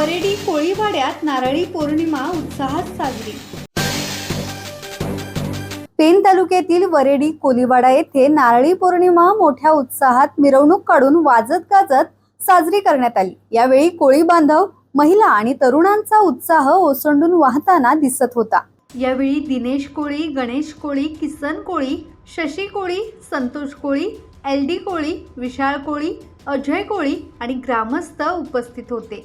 वरेडी कोळीवाड्यात नारळी पौर्णिमा उत्साहात साजरी. पेन तालुक्यातील वरेडी कोलीवाडा येथे नारळी पौर्णिमा मोठ्या उत्साहात मिरवणूक काढून वाजत गाजत साजरी करण्यात आली. यावेळी कोळी बांधव महिला आणि तरुणांचा उत्साह ओसंडून वाहताना दिसत होता. यावेळी दिनेश कोळी गणेश कोळी किसन कोळी शशी कोळी संतोष कोळी एल डी कोळी विशाळ कोळी अजय कोळी आणि ग्रामस्थ उपस्थित होते.